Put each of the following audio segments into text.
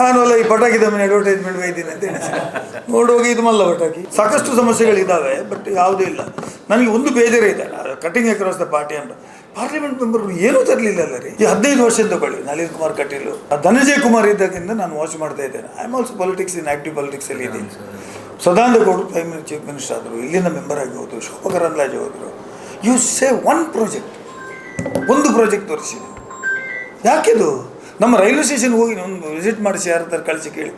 ನಾನು ಅಲ್ಲ ಈ ಪಟಾಕಿ ದಮ್ಮನ ಅಡ್ವರ್ಟೈಸ್ಮೆಂಟ್ ಬೈತೀನಿ ಅಂತ ನೋಡುವಾಗ ಇದು ಮಲ್ಲ ಪಟಾಕಿ. ಸಾಕಷ್ಟು ಸಮಸ್ಯೆಗಳಿದ್ದಾವೆ ಬಟ್ ಯಾವುದೂ ಇಲ್ಲ. ನನಗೆ ಒಂದು ಬೇಜಾರ ಇದೆ. ಕಟಿಂಗ್ ಅಕ್ರಾಸ್ ದ ಪಾರ್ಟಿ ಅಂತ. ಪಾರ್ಲಿಮೆಂಟ್ ಮೆಂಬರ್ ಏನೂ ತರಲಿಲ್ಲ ಅಲ್ಲ ರೀ. ಈ ಹದಿನೈದು ವರ್ಷ ತಗೊಳ್ಳಿ ನಳಿನ್ ಕುಮಾರ್ ಕಟೀಲು. ಧನಂಜಯ್ ಕುಮಾರ್ ಇದ್ದಾಗಿಂದ ನಾನು ವಾಚ್ ಮಾಡ್ತಾ ಇದ್ದೇನೆ. I am also politics in active politics ಅಲ್ಲಿ ಇದ್ದೀನಿ. ಸದಾನಂದ ಗೌಡರು ಪ್ರೈಮ್ ಚೀಫ್ ಮಿನಿಸ್ಟರ್ ಆದರು, ಇಲ್ಲಿಂದ ಮೆಂಬರ್ ಆಗಿ ಹೋದರು ಶೋಭಾ ಕರಂದ್ಲಾಜೆ ಹೋದರು. ಯು ಸೇ ಒನ್ ಪ್ರಾಜೆಕ್ಟ್ ಒಂದು ಪ್ರಾಜೆಕ್ಟ್ ತೋರಿಸಿ. ಯಾಕಿದು? ನಮ್ಮ ರೈಲ್ವೆ ಸ್ಟೇಷನ್ ಹೋಗಿ ಒಂದು ವಿಸಿಟ್ ಮಾಡಿಸಿ ಯಾರ ಕಳಿಸಿ ಕೇಳಿ.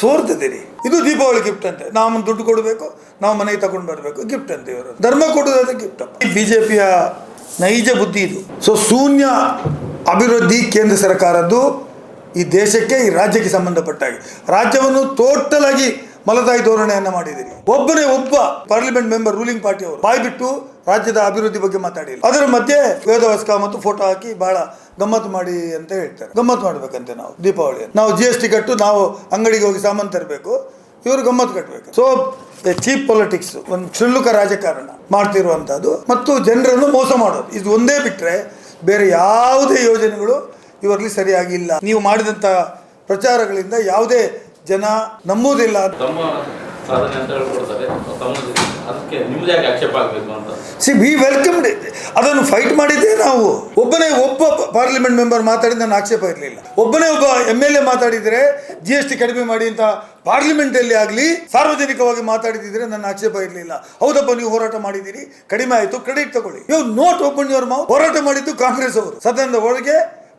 ಸೋರ್ತಿದ್ದೀರಿ ಇದು ದೀಪಾವಳಿ ಗಿಫ್ಟ್ ಅಂತೆ. ನಾವು ದುಡ್ಡು ಕೊಡಬೇಕು, ನಾವು ಮನೆಗೆ ತಗೊಂಡು ಬರಬೇಕು ಗಿಫ್ಟ್ ಅಂತೆ ಇವರು. ಧರ್ಮ ಕೊಡೋದಾದ್ರೆ ಗಿಫ್ಟ್ ಬಿ ಜೆ ಪಿಯ ನೈಜ ಬುದ್ಧಿ ಇದು. ಸೊ ಶೂನ್ಯ ಅಭಿವೃದ್ಧಿ ಕೇಂದ್ರ ಸರ್ಕಾರದ್ದು ಈ ದೇಶಕ್ಕೆ, ಈ ರಾಜ್ಯಕ್ಕೆ ಸಂಬಂಧಪಟ್ಟ ಹಾಗೆ ರಾಜ್ಯವನ್ನು ಟೋಟಲ್ ಆಗಿ ಮಲತಾಯಿ ಧೋರಣೆಯನ್ನು ಮಾಡಿದಿರಿ ಒಬ್ಬನೇ ಒಬ್ಬ ಪಾರ್ಲಿಮೆಂಟ್ ಮೆಂಬರ್ ರೂಲಿಂಗ್ ಪಾರ್ಟಿಯವರು ಬಾಯ್ಬಿಟ್ಟು ಬಾಯ್ ಬಿಟ್ಟು ರಾಜ್ಯದ ಅಭಿವೃದ್ಧಿ ಬಗ್ಗೆ ಮಾತಾಡಿಲ್ಲ. ಅದರ ಮಧ್ಯೆ ವೇದವಸ್ಕ ಮತ್ತು ಫೋಟೋ ಹಾಕಿ ಬಹಳ ಗಮ್ಮತ್ತು ಮಾಡಿ ಅಂತ ಹೇಳ್ತಾರೆ. ಗಮ್ಮತ್ತು ಮಾಡ್ಬೇಕಂತೆ ನಾವು ದೀಪಾವಳಿ ನಾವು ಜಿ ಎಸ್ ಟಿ ಕಟ್ಟು, ನಾವು ಅಂಗಡಿಗೆ ಹೋಗಿ ಸಾಮಾನು ತರಬೇಕು. ಇವರು ಗಮ್ಮತ್ತು ಕಟ್ಟಬೇಕು ಸೊ ಚೀಪ್ ಪೊಲಿಟಿಕ್ಸ್ ಒಂದು ಕ್ಷುಲ್ಲಕ ರಾಜಕಾರಣ ಮಾಡ್ತಿರುವಂಥದ್ದು. ಮತ್ತು ಜನರನ್ನು ಮೋಸ ಮಾಡೋದು. ಇದು ಒಂದೇ ಬಿಟ್ಟರೆ ಬೇರೆ ಯಾವುದೇ ಯೋಜನೆಗಳು ಇವರಲ್ಲಿ ಸರಿಯಾಗಿಲ್ಲ. ನೀವು ಮಾಡಿದಂಥ ಪ್ರಚಾರಗಳಿಂದ ಯಾವುದೇ ಜನ ನಂಬುವುದಿಲ್ಲ ಸಿ ವಿ ವೆಲ್ಕಮ್ಡ್ ಅದನ್ನು ಫೈಟ್ ಮಾಡಿದ್ದೇ ನಾವು. ಒಬ್ಬನೇ ಒಬ್ಬ ಪಾರ್ಲಿಮೆಂಟ್ ಮೆಂಬರ್ ಮಾತಾಡಿದ ನನ್ನ ಆಕ್ಷೇಪ ಇರಲಿಲ್ಲ. ಒಬ್ಬನೇ ಒಬ್ಬ ಎಂ ಎಲ್ ಎ ಮಾತಾಡಿದರೆ ಜಿ ಎಸ್ ಟಿ ಕಡಿಮೆ ಮಾಡಿ ಅಂತ ಪಾರ್ಲಿಮೆಂಟಲ್ಲಿ ಆಗಲಿ ಸಾರ್ವಜನಿಕವಾಗಿ ಮಾತಾಡಿದ್ರೆ ನನ್ನ ಆಕ್ಷೇಪ ಇರಲಿಲ್ಲ. ಹೌದಪ್ಪ, ನೀವು ಹೋರಾಟ ಮಾಡಿದ್ದೀರಿ. ಕಡಿಮೆ ಆಯಿತು ಕ್ರೆಡಿಟ್ ತಗೊಳ್ಳಿ. ನೀವು ನೋಟ್ ಓಪನ್ ಯುವರ್ ಮೌತ್ ಹೋರಾಟ ಮಾಡಿದ್ದು ಕಾಂಗ್ರೆಸ್ ಅವರು. ಸದನದ ಒಳಗೆ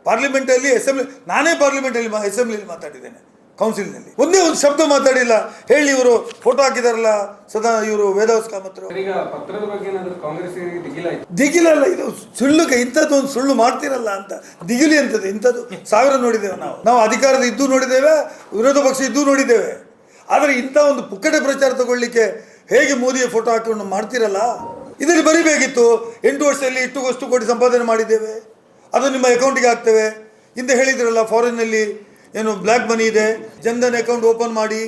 ಪಾರ್ಲಿಮೆಂಟಲ್ಲಿ ಅಸೆಂಬ್ಲಿ ನಾನೇ ಪಾರ್ಲಿಮೆಂಟಲ್ಲಿ ಅಸೆಂಬ್ಲಿಯಲ್ಲಿ ಮಾತಾಡಿದ್ದೇನೆ. ಕೌನ್ಸಿಲ್ನಲ್ಲಿ. ಒಂದೇ ಒಂದು ಶಬ್ದ ಮಾತಾಡಿಲ್ಲ. ಹೇಳಿ ಇವರು ಫೋಟೋ ಹಾಕಿದಾರಲ್ಲ ಸದಾ ಇವರು ವೇದಾವಸ್ ಕಾಮತ್ರು ದಿಗಿಲಲ್ಲ ಇದು ಸುಳ್ಳು ಇಂಥದ್ದು ಒಂದು ಸುಳ್ಳು ಮಾಡ್ತಿರಲ್ಲ ಅಂತ. ದಿಗಿಲಿ ಅಂತದ್ದು ಇಂಥದ್ದು ಸಾವಿರ ನೋಡಿದ್ದೇವೆ ನಾವು. ನಾವು ಅಧಿಕಾರದ ಇದ್ದು ನೋಡಿದ್ದೇವೆ ವಿರೋಧ ಪಕ್ಷ ಇದ್ದು ನೋಡಿದ್ದೇವೆ. ಆದರೆ ಇಂಥ ಒಂದು ಪುಕ್ಕಟೆ ಪ್ರಚಾರ ತಗೊಳ್ಳಿಕ್ಕೆ ಹೇಗೆ ಮೋದಿಯ ಫೋಟೋ ಹಾಕಿಕೊಂಡು ಮಾಡ್ತಿರಲ್ಲ? ಇದರಲ್ಲಿ ಬರಿಬೇಕಿತ್ತು ಎಂಟು ವರ್ಷದಲ್ಲಿ ಇಷ್ಟು ಅಷ್ಟು ಕೋಟಿ ಸಂಪಾದನೆ ಮಾಡಿದ್ದೇವೆ. ಅದು ನಿಮ್ಮ ಅಕೌಂಟಿಗೆ ಹಾಕ್ತೇವೆ ಹಿಂದೆ ಹೇಳಿದ್ರಲ್ಲ ಫಾರಿನ್ನಲ್ಲಿ ಏನು ಬ್ಲ್ಯಾಕ್ ಮನಿ ಇದೆ, ಜನ್ಧನ್ ಅಕೌಂಟ್ ಓಪನ್ ಮಾಡಿ,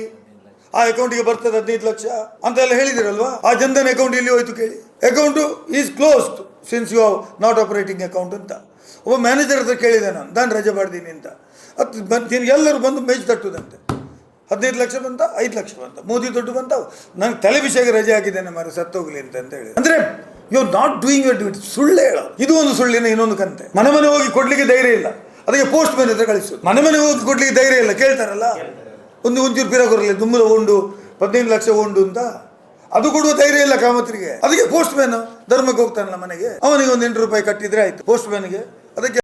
ಆ ಅಕೌಂಟಿಗೆ ಬರ್ತದೆ ಹದಿನೈದು ಲಕ್ಷ ಅಂತ ಎಲ್ಲ ಹೇಳಿದಿರಲ್ವಾ? ಆ ಜನ್ಧನ್ ಅಕೌಂಟ್ ಇಲ್ಲಿ ಹೋಯ್ತು ಕೇಳಿ. Account is closed since you not operating account ಅಂತ. ಒಬ್ಬ ಮ್ಯಾನೇಜರ್ ಹತ್ರ ಕೇಳಿದೆ ನಾನು ನಾನು ರಜೆ ಮಾಡಿದ್ದೀನಿ ಅಂತ. ಅದು ಬಂದು ಎಲ್ಲರೂ ಬಂದು ಮೇಜ್ ತಟ್ಟುದಂತೆ. ಹದಿನೈದು ಲಕ್ಷ ಬಂತ, ಐದು ಲಕ್ಷ ಬಂತ, ಮೋದಿ ದುಡ್ಡು ಬಂತ. ನಂಗೆ ತಲೆ ವಿಷಯಕ್ಕೆ ರಜೆ ಹಾಕಿದ್ದೇನೆ ಮಾರು ಸತ್ತೋಗ್ಲಿ ಅಂತ ಅಂತ ಹೇಳಿ ಅಂದ್ರೆ you not doing your duty ಸುಳ್ಳು ಹೇಳೋ. ಇದು ಒಂದು ಸುಳ್ಳಿನ ಇನ್ನೊಂದು ಕಂತೆ. ಮನೆ ಮನೆ ಹೋಗಿ ಕೊಡಲಿಕ್ಕೆ ಧೈರ್ಯ ಇಲ್ಲ. ಅದಕ್ಕೆ ಪೋಸ್ಟ್ ಮ್ಯಾನ್ ಹತ್ರ ಕಳಿಸೋದು ಮನೆ ಮನೆ ಹೋಗಿ ಕೊಡ್ಲಿಕ್ಕೆ ಧೈರ್ಯ ಇಲ್ಲ, ಕೇಳ್ತಾರಲ್ಲ? ಒಂದು ಒಂಚೂರು ಪಿರ ಕೊರಲಿ ದುಮ್ಮದ ಉಂಡು, ಹದಿನೈದು ಲಕ್ಷ ಉಂಡು ಅಂತ. ಅದು ಕೊಡುವ ಧೈರ್ಯ ಇಲ್ಲ ಕಾಮತ್ರಿಗೆ. ಅದಕ್ಕೆ ಪೋಸ್ಟ್ ಮ್ಯಾನ್ ಧರ್ಮಕ್ಕೆ ಹೋಗ್ತಾನಲ್ಲ ಮನೆಗೆ. ಅವನಿಗೆ ಒಂದು ಎಂಟು ರೂಪಾಯಿ ಕಟ್ಟಿದ್ರೆ ಆಯ್ತು ಪೋಸ್ಟ್ ಮ್ಯಾನ್ಗೆ ಅದಕ್ಕೆ